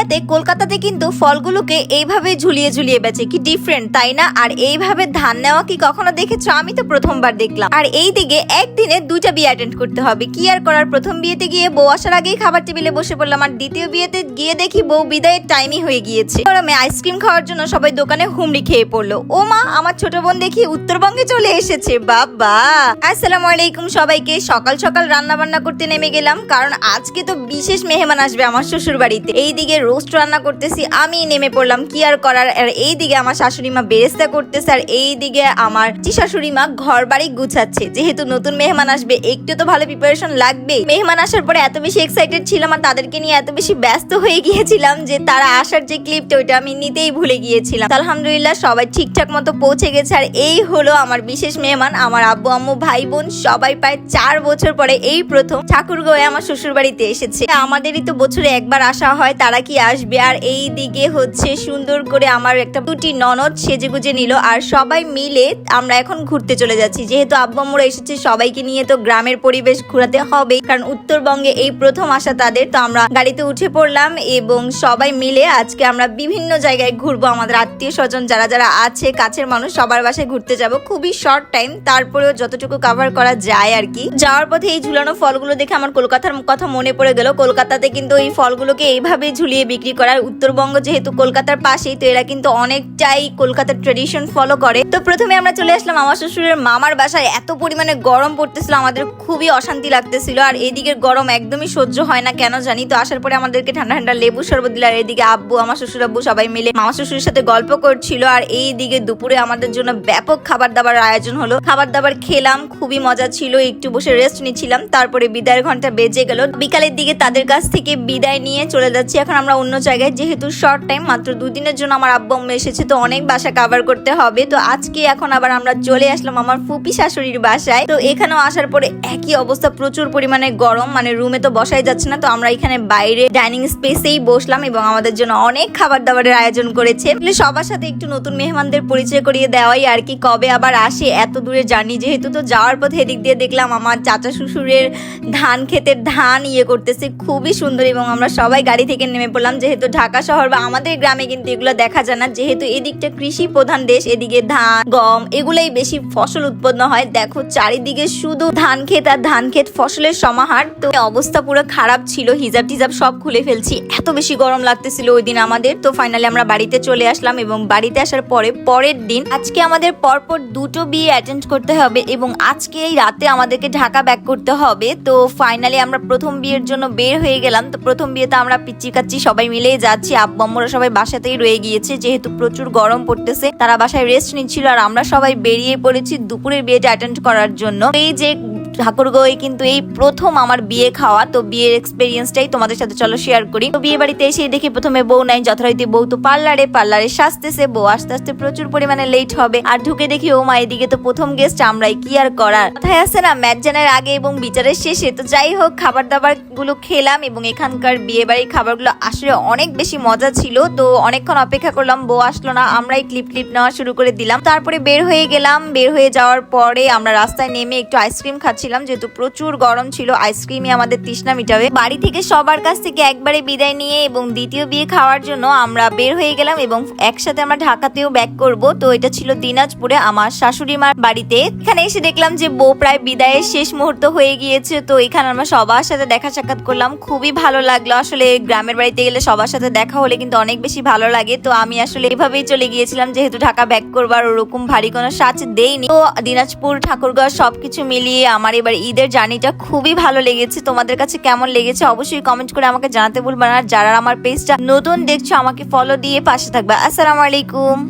এরিয়াতে কলকাতাতে কিন্তু ফলগুলোকে এইভাবে ঝুলিয়ে ঝুলিয়ে বেচে, কি ডিফারেন্ট তাই না? আর এইভাবে ধান নেওয়া কি কখনো দেখেছ? আমি তো প্রথমবার দেখলাম। আর এই দিকে একদিনে দুইটা বিয়ে অ্যাটেন্ড করতে হবে। কি আর করার? প্রথম বিয়েতে গিয়ে বউ আসার আগেই খাবার টেবিলে বসে পড়লাম। আর দ্বিতীয় বিয়েতে গিয়ে দেখি বউ বিদায়ের টাইমই হয়ে গিয়েছে। গরমে আইসক্রিম খাওয়ার জন্য সবাই দোকানে হুমড়ি খেয়ে পড়ল। ও মা, আমার ছোট বোন দেখি উত্তরবঙ্গে চলে এসেছে। বাবা! আসসালামু আলাইকুম সবাইকে। সকাল সকাল রান্না বান্না করতে নেমে গেলাম। কারণ আজকে তো বিশেষ মেহমান আসবে আমার শ্বশুর বাড়িতে এইদিকে রোস্ট রান্না করতেছি আমি নেমে পড়লাম। কি আর করার? আর এই দিকে আমার শাশুড়ি মা বেরেস্তা করতেছে, আর এই দিকে আমার চি শাশুড়ি মা ঘর বাড়ি গুছাচ্ছে। যেহেতু নতুন মেহমান আসবে, একটু তো ভালো প্রিপারেশন লাগবে মেহমান আসার পরে এত বেশি এক্সাইটেড ছিলাম আর তাদেরকে নিয়ে এত বেশি ব্যস্ত হয়ে গিয়েছিলাম যে তারা আসার যে ক্লিপটা ওইটা আমি নিতেই ভুলে গিয়েছিলাম। আলহামদুলিল্লাহ সবাই ঠিকঠাক মতো পৌঁছে গেছে, আর এই হলো আমার বিশেষ মেহমান, আমার আব্বু, আম্মু, ভাই, বোন, সবাই প্রায় চার বছর পরে এই প্রথম ঠাকুরগাঁয়ে আমার শ্বশুর বাড়িতে এসেছে। আমাদেরই তো বছরে একবার আসা হয়, তারা কি আসবে। আর এই দিকে হচ্ছে সুন্দর করে আমার একটা দুটি ননদ সেজে গুজে নিল। আর সবাই মিলে আমরা এখন ঘুরতে চলে যাচ্ছি। যেহেতু আব্বু আম্মুরা এসেছে, সবাইকে নিয়ে তো গ্রামের পরিবেশ ঘোরাতে হবে। কারণ উত্তরবঙ্গে এই প্রথম আসা তাদের। তো আমরা গাড়িতে উঠে পড়লাম এবং সবাই মিলে আজকে আমরা বিভিন্ন জায়গায় ঘুরবো। আমাদের আত্মীয় স্বজন যারা যারা আছে, কাছের মানুষ, সবার বাসায় ঘুরতে যাব। খুবই শর্ট টাইম তারপরেও যতটুকু কভার করা যায় আর কি। যাওয়ার পথে এই ঝুলানো ফলগুলো দেখে আমার কলকাতার কথা মনে পড়ে গেল। কলকাতাতে কিন্তু এই ফলগুলোকে এইভাবে ঝুলিয়ে বিক্রি করার উত্তরবঙ্গ যেহেতু কলকাতার পাশেই, তো এরা কিন্তু অনেকটাই কলকাতার ট্রেডিশন ফলো করে। তো প্রথমে আমরা চলে আসলাম আমার শ্বশুরের মামার বাসায়। এত পরিমাণে গরম পড়তেছিল, আমাদের খুবই অশান্তি লাগতেছিল, আর এদিকের গরম একদমই সহ্য হয় না কেন জানি? তো আসার পরে আমাদেরকে ঠান্ডা ঠান্ডা লেবু শরবত দিল, আর এদিকে আব্বু, আমার শ্বশুর আব্বু সবাই মিলে মামা শ্বশুরের সাথে গল্প করছিল, আর এই দিকে দুপুরে আমাদের জন্য ব্যাপক খাবার দাবার আয়োজন হলো। খাবার দাবার খেলাম, খুবই মজা ছিল, একটু বসে রেস্ট নিচ্ছিলাম, তারপরে বিদায়ের ঘণ্টা বেজে গেল। বিকালের দিকে তাদের কাছ থেকে বিদায় নিয়ে চলে যাচ্ছি। এখন আমরা অন্য জায়গায়, যেহেতু শর্ট টাইম মাত্র দুদিনের জন্য আমার আব্বু এসেছে, তো অনেক বাসা কাভার করতে হবে। তো আজকে এখন আবার আমরা চলে আসলাম আমার ফুপি শাশুড়ির বাসায়। তো এখানেও আসার পরে একই অবস্থা, প্রচুর পরিমাণে গরম মানে রুমে তো বসাই যাচ্ছে না, তো আমরা এখানে বাইরে ডাইনিং স্পেসেই বসলাম এবং আমাদের জন্য অনেক খাবার দাবারের আয়োজন করেছে। সবার সাথে একটু নতুন মেহমানদের পরিচয় করিয়ে দেওয়াই আর কি, কবে আবার আসে এত দূরে জার্নি যেহেতু তো যাওয়ার পথে এদিক দিয়ে দেখলাম আমার চাচা শ্বশুরের ধান, ক্ষেতের ধান ইয়ে করতেছে, খুবই সুন্দর এবং আমরা সবাই গাড়ি থেকে নেমে পড়লাম যেহেতু ঢাকা শহর বা আমাদের গ্রামে কিন্তু এগুলো দেখা যায় না, যেহেতু এদিকটা কৃষি প্রধান দেশ, এদিকে ধান, গম, এগুলাই বেশি ফসল উৎপন্ন হয়। দেখো, চারিদিকে শুধু ধান ক্ষেত আর ধান ক্ষেত ফসলের সমাহার। তো অবস্থা পুরো খারাপ ছিল হিজাব টিজাব সব খুলে ফেলছি। এত বেশি গরম লাগতেছিল ওই দিন আমাদের। তো ফাইনালি আমরা বাড়িতে চলে আসলাম এবং বাড়িতে আসার পরে, পরের দিন আজকে আমাদের পরপর দুটো বিয়ে অ্যাটেন্ড করতে হবে এবং আজকে এই রাতে আমাদেরকে ঢাকা ব্যাক করতে হবে। তো ফাইনালি আমরা প্রথম বিয়ের জন্য বের হয়ে গেলাম। তো প্রথম বিয়েতে আমরা পিচ্ছি কাচ্ছি সবাই মিলেই যাচ্ছি। আব্বু আম্মুরা সবাই বাসাতেই রয়ে গিয়েছে। যেহেতু প্রচুর গরম পড়তেছে, তারা বাসায় রেস্ট নিচ্ছিল আর আমরা সবাই বেরিয়ে পড়েছি দুপুরের বিয়েটা অ্যাটেন্ড করার জন্য। এই যে ঠাকুরগাঁয়ে কিন্তু এই প্রথম আমার বিয়ে খাওয়া, তো বিয়ের এক্সপিরিয়েন্সটাই তোমাদের সাথে চলো শেয়ার করি। তো বিয়ে বাড়িতে এসে দেখি প্রথমে বউ নাই, যথারীতি বউ তো পার্লারে পার্লারে সাজতেছে, বউ আস্তে আস্তে প্রচুর পরিমাণে লেট হবে। আর ঢুকে দেখি, ও মা, এদিকে তো প্রথম গেস্ট আমরাই কি আর করার? কথায় আছে না ম্যাটজানের আগে এবং বিচারের শেষে, তো যাই হোক খাবার দাবারগুলো খেলাম এবং এখানকার বিয়ে বাড়ির খাবারগুলো আসলে অনেক বেশি মজা ছিল। তো অনেকক্ষণ অপেক্ষা করলাম, বউ আসলো না, আমরাই ক্লিপ ক্লিপ নেওয়া শুরু করে দিলাম। তারপরে বের হয়ে গেলাম, বের হয়ে যাওয়ার পরে আমরা রাস্তায় নেমে একটু আইসক্রিম খাচ্ছিলাম। যেহেতু প্রচুর গরম ছিল আইসক্রিমই আমাদের তৃষ্ণা মিটাবে। বাড়ি থেকে সবার কাছ থেকে একবারে বিদায় নিয়ে এবং দ্বিতীয় বিয়ে খাওয়ার জন্য আমরা বের হয়ে গেলাম এবং একসাথে আমরা ঢাকাতেও ব্যাক করব। তো এটা ছিল দিনাজপুরে আমার শাশুড়ি মার বাড়িতে। এখানে এসে দেখলাম যে বউ প্রায় বিদায়ের শেষ মুহূর্ত হয়ে গিয়েছে। তো এখানে আমরা সবার সাথে দেখা সাক্ষাৎ করলাম। খুবই ভালো লাগল। আসলে গ্রামের বাড়িতে গেলে সবার সাথে দেখা হলে কিন্তু অনেক বেশি ভালো লাগে। তো আমি আসলে এভাবেই চলে গিয়েছিলাম, যেহেতু ঢাকা ব্যাক করবার ওরকম ভারী কোনো সাজ দেইনি। তো দিনাজপুর, ঠাকুরগাঁও সবকিছু মিলিয়ে আমার এবার ঈদের জার্নিটা খুবই ভালো লেগেছে। তোমাদের কাছে কেমন লেগেছে অবশ্যই কমেন্ট করে আমাকে জানাতে ভুলবে না। আর যারা আমার পেজটা নতুন দেখছ, আমাকে ফলো দিয়ে পাশে থাকবে। আসসালামু আলাইকুম।